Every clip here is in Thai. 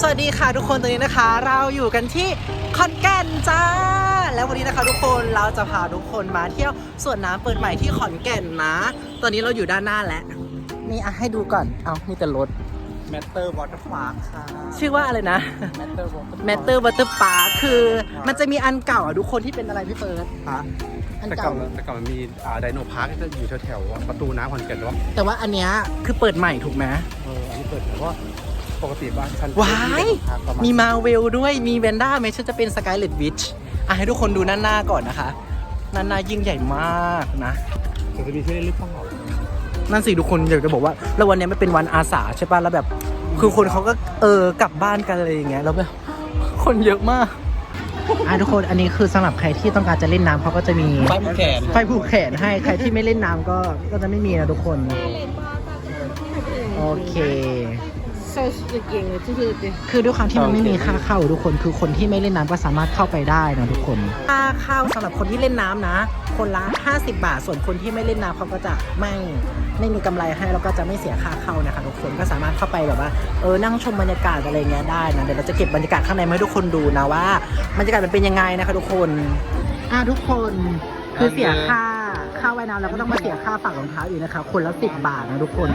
สวัสดีค่ะทุกคนตอนนี้นะคะ เราอยู่กันที่ขอนแก่นจ้า แล้ววันนี้นะคะทุกคนเราจะพาทุกคนมาเที่ยวสวนน้ำเปิดใหม่ที่ขอนแก่นนะ ตอนนี้เราอยู่ด้านหน้าแล้วนี่อะให้ดูก่อน เอามีแต่รถแมตเตอร์วอเตอร์พาร์คค่ะ ชื่อว่าอะไรนะแมตเตอร์วอเตอร์ m a t t e r Water Park คือมันจะมีอันเก่าอะทุกคนที่เป็นอะไรพี่เฟิร์สฮะอันแต่เก่าก่อนแต่ก่อนมันมีอ่าไดโนพาร์คที่จะอยู่แถวๆประตูน้ำขอนแก่นหรือว่าแต่ว่าอันเนี้ยคือเปิดใหม่ถูกไหมเอออันนี้เปิดเพราะว่า ปกติบ้านฉันวายมีมาเวลด้วยมีแวนด้าไหมฉันจะเป็นสกายเลดวิชอะให้ทุกคนดูหน้าหน้าก่อนนะคะหน้าหน้ายิ่งใหญ่มากนะจะมีที่เล่นหรือเปล่านั่นสิทุกคนอยากจะบอกว่า แล้ววันนี้ไม่เป็นวันอาสาใช่ป่ะแล้วแบบ คือคนเขาก็เออกลับบ้านกันอะไรอย่างเงี้ยแล้วแบบคนเยอะมากอะทุกคนอันนี้คือสำหรับใครที่ต้องการจะเล่นน้ำเขาก็จะมีไฟผูกแขนไฟผูกแขนให้ใครที่ไม่เล่นน้ำก็ก็จะไม่มีนะทุกคน โอเค คือด้วยความที่มันไม่มีค่าเข้าทุกคนคือคนที่ไม่เล่นน้ำก็สามารถเข้าไปได้นะทุกคน ค่าเข้าสำหรับคนที่เล่นน้ำนะ คนละ 50 บาท ส่วนคนที่ไม่เล่นน้ำเขาก็จะไม่ไม่มีกำไรให้แล้วก็จะไม่เสียค่าเข้านะคะทุกคนก็สามารถเข้าไปแบบว่าเออนั่งชมบรรยากาศอะไรเงี้ยได้นะเดี๋ยวเราจะเก็บบรรยากาศข้างในมาให้ทุกคนดูนะว่าบรรยากาศมันเป็นยังไงนะคะทุกคนอะทุกคนคือเสียค่าค่าว่ายน้ำแล้วก็ต้องมาเสียค่าฝากรองเท้าอีกนะคะคนละสิบบาทนะทุกคน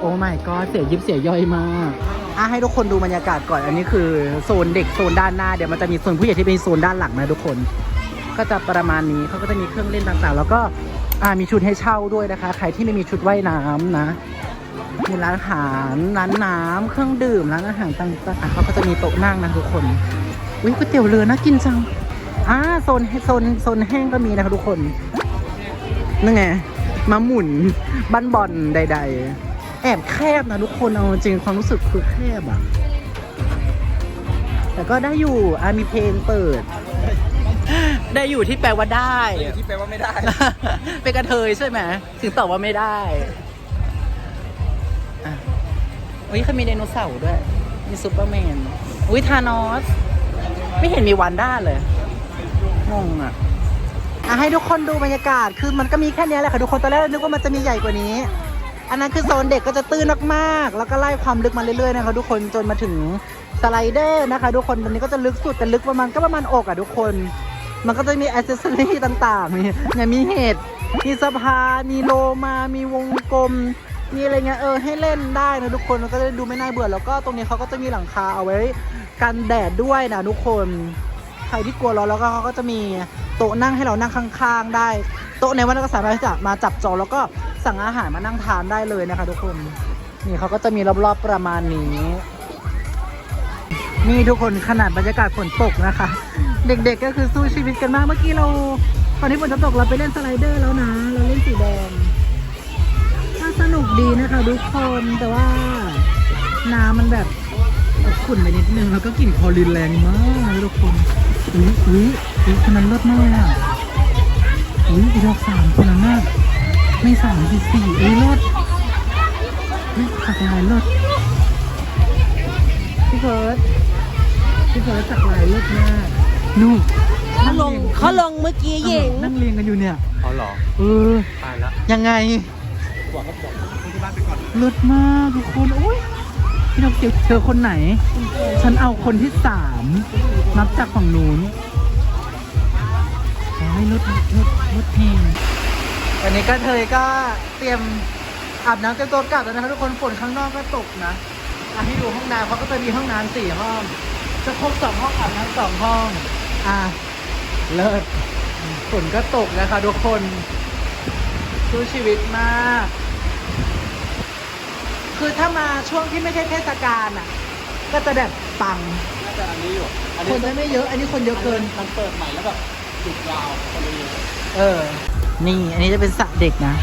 โอ้ไม่ก็เสียยิบเสียย่อยมากอะให้ทุกคนดูบรรยากาศก่อน อันนี้คือโซนเด็กโซนด้านหน้า เดี๋ยวมันจะมีโซนผู้ใหญ่ที่เป็นโซนด้านหลังนะทุกคน ก็จะประมาณนี้เขาก็จะมีเครื่องเล่นต่างๆ แล้วก็อ่ามีชุดให้เช่าด้วยนะคะ ใครที่ไม่มีชุดว่ายน้ำนะ มีร้านอาหารร้านน้ำเครื่องดื่มร้านอาหารต่างๆเขาก็จะมีโต๊ะนั่งนะทุกคนอุ้ยก๋วยเตี๋ยวเรือน่ากินจังอ่าโซนโซนโซนแห้งก็มีนะคะทุกคนนั่นไงมาหมุนบ้านบอลใด ๆ แอบแคบนะทุกคนเอาจริงความรู้สึกคือแคบอะแต่ก็ได้อยู่อะมีเพลงเปิด ได้อยู่ที่แปลว่าได้ที่แปลว่าไม่ได้ เป็นกระเทยใช่ไหมถึงตอบว่าไม่ได้อะอุ้ยเขามีไดโนเสาร์ด้วย มีซูเปอร์แมน อุ้ยทานอส ไม่เห็นมีวันด้าเลย งงอะอะให้ทุกคนดูบรรยากาศ คือมันก็มีแค่เนี้ยแหละค่ะทุกคน ตอนแรกเรานึกว่ามันจะมีใหญ่กว่านี้ อันนั้นคือโซนเด็กก็จะตื้นมากๆ แล้วก็ไล่ความลึกมาเรื่อยๆนะคะทุกคนจนมาถึงสไลเดอร์นะคะ ทุกคนตอนนี้ก็จะลึกสุดแต่ลึกประมาณก็ประมาณอกอะทุกคน มันก็จะมีอ c เซอรี่ต่างๆมีเนี่ยมีเห็ดมีสะพานมีโลมามีวงกลม มีอะไรเงี้ยเออให้เล่นได้นะทุกคนมันก็จะดูไม่น่าเบื่อแล้วก็ตรงนี้เขาก็จะมีหลังคาเอาไว้กันแดดด้วยนะทุกคนใครที่กลัวร้อนแล้วก็เขาก็จะมีโต๊ะนั่งให้เรานั่งข้าง ๆ ได้ โต๊ะในวันก็สามารถที่จะมาจับจองแล้วก็ สั่งอาหารมานั่งทานได้เลยนะคะ ทุกคน นี่เขาก็จะมีรอบๆประมาณนี้ นี่ทุกคนขนาดบรรยากาศฝนตกนะคะ เด็กๆก็คือสู้ชีวิตกันมากเมื่อกี้เราตอนที่ฝนจะตกเราไปเล่นสไลเดอร์แล้วนะ เราเล่นสีแดงน่าสนุกดีนะคะ ทุกคนแต่ว่าน้ำมันแบบขุ่นไปนิดนึงแล้วก็กลิ่นคอรีนแรงมากทุกคนอุ้ยอุ้ยอุ้ยคนนั้นเลิศมากเลยอะอุ้ยอีดอกสามคนนั้นน่ะ ม่สามสี่สี่อุ้ยเลิศอุ้ยสักลายเลิศพี่เฟิร์สพี่เฟิร์สสักลายเลิศมากนู่นเขาลงเขาลงเมื่อกี้เองนั่งเรียงกันอยู่เนี่ยอ๋อเหรอเออตายละยังไงบอกก็บอกที่บ้านไปก่อนเลิศมากทุกคนโอ้ยพี่นกเจอเจอคนไหน ฉันเอาคนที่สามนับจากฝั่งนู้นโอ้ยรถรถรถเพลง วันนี้ก็เธอก็เตรียมอาบน้ำเตรียมตัวกลับแล้วนะคะทุกคนฝนข้างนอกก็ตกนะอะให้ดูห้องน้ำเขาก็จะมีห้องน้ำสี่ห้อง จะครบสองห้องอาบน้ำสองห้อง อะเลิศฝนก็ตกนะคะทุกคนสู้ชีวิตมาก คือถ้ามาช่วงที่ไม่ใช่เทศกาลอะ ก็จะแบบปัง น่าจะอันนี้อยู่ อันคนี้นจะไม่เยอะ อันนี้คนเยอะเกิน มันเปิดใหม่แล้วแบบจุดยาวคนเลยเยอะเออ นี่ อันนี้จะเป็นสระเด็กนะ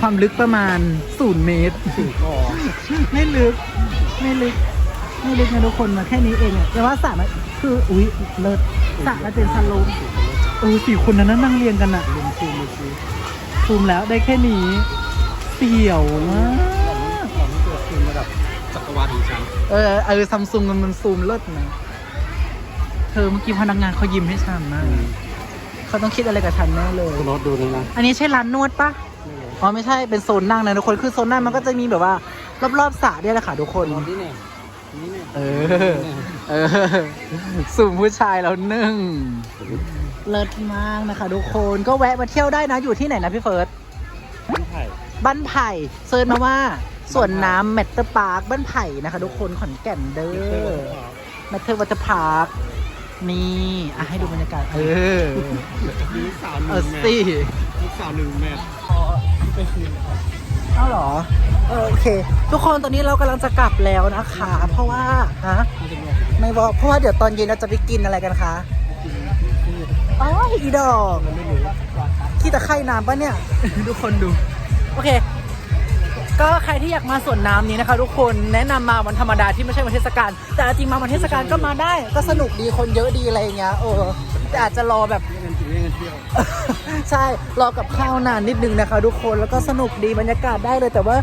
ความลึกประมาณศูนย์เมตรสี่คอไม่ลึก ไม่ลึก ไม่ลึกนะทุกคนมาแค่นี้เองอะแต่ว่าสระมันคืออุ๊ยเลิศสระมันเป็นสโลปเออสี่คนนั้นนะนั่งเรียงกันอะลุมซูมลุมซูมซูมแล้วได้แค่นี้เสี่ยวมากเราไม่เราไม่เกิดคืนระดับจักรวาลของฉันเออเออซัมซุงมันซูมเลิศนะ เธอเมื่อกี้พนักงานเขายิ้มให้ฉันนะ เขาต้องคิดอะไรกับฉันแน่เลย คุณรถดูนี่นะอันนี้ใช่ร้านนวดปะอ๋อไม่ใช่เป็นโซนนั่งนะทุกคนคือโซนนั่งมันก็จะมีแบบว่า รอบๆสระเนี่ยแหละค่ะทุกคนรถนี่เนี่ยเออ เออ สุ่มผู้ชายแล้วหนึ่งเลิศมากนะคะทุกคนก็แวะมาเที่ยวได้นะอยู่ที่ไหนนะพี่เฟิร์สไม่ไผ่บ้านไผ่เซิร์ชมาว่าสวนน้ำแมตเตอร์พาร์คบ้านไผ่นะคะทุกคนขอนแก่นเด้อแมตเตอร์วัตพาร์ค นี่อะให้ดูบรรยากาศ เออมีลูกสาวหเอนึ่องแม่สิลูกสาวหนึ่งแม่เอ้าเหรอเออโอเค ทุกคนตอนนี้เรากำลังจะกลับแล้วนะคะ เพราะว่าฮะไม่บอกเพราะว่าเดี๋ยวตอนเย็นเราจะไปกินอะไรกันคะอ๋ออีดอกขี้ตะไคร่น้ำปะเนี่ย ทุกคนดู โอเค ก็ใครที่อยากมาสวนน้ำนี้นะคะ ทุกคนแนะนำมาวันธรรมดาที่ไม่ใช่วันเทศกาลแต่จริงมาวันเทศกาลก็มาได้ ก็สนุกดีคนเยอะดีอะไรอย่างเงี้ยเออแต่อาจจะรอแบบ เงินกินเงินเที่ยว ใช่รอกับข้าวนานนิดนึงนะคะ ทุกคนแล้วก็สนุกดีบรรยากาศได้เลยแต่ว่า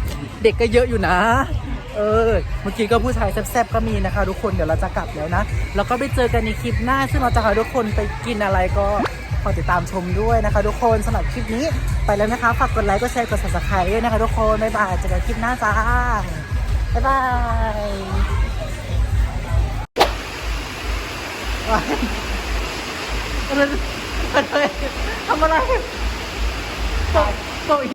เด็กก็เยอะอยู่นะ เออเมื่อกี้ก็ผู้ชายแซ่บๆก็มีนะคะ ทุกคนเดี๋ยวเราจะกลับแล้วนะ แล้วก็ไปเจอกันในคลิปหน้า ซึ่งเราจะพาทุกคนไปกินอะไรก็ อติดตามชมด้วยนะคะทุกคนสำหรับคลิปนี้ไปแล้วนะคะ ฝากกดไลค์กดแชร์กด subscribe ด้วยนะคะทุกคน บ๊ายบายเจอกันคลิปหน้าจ้า บ๊ายบายว้ายทำอะไรตกตก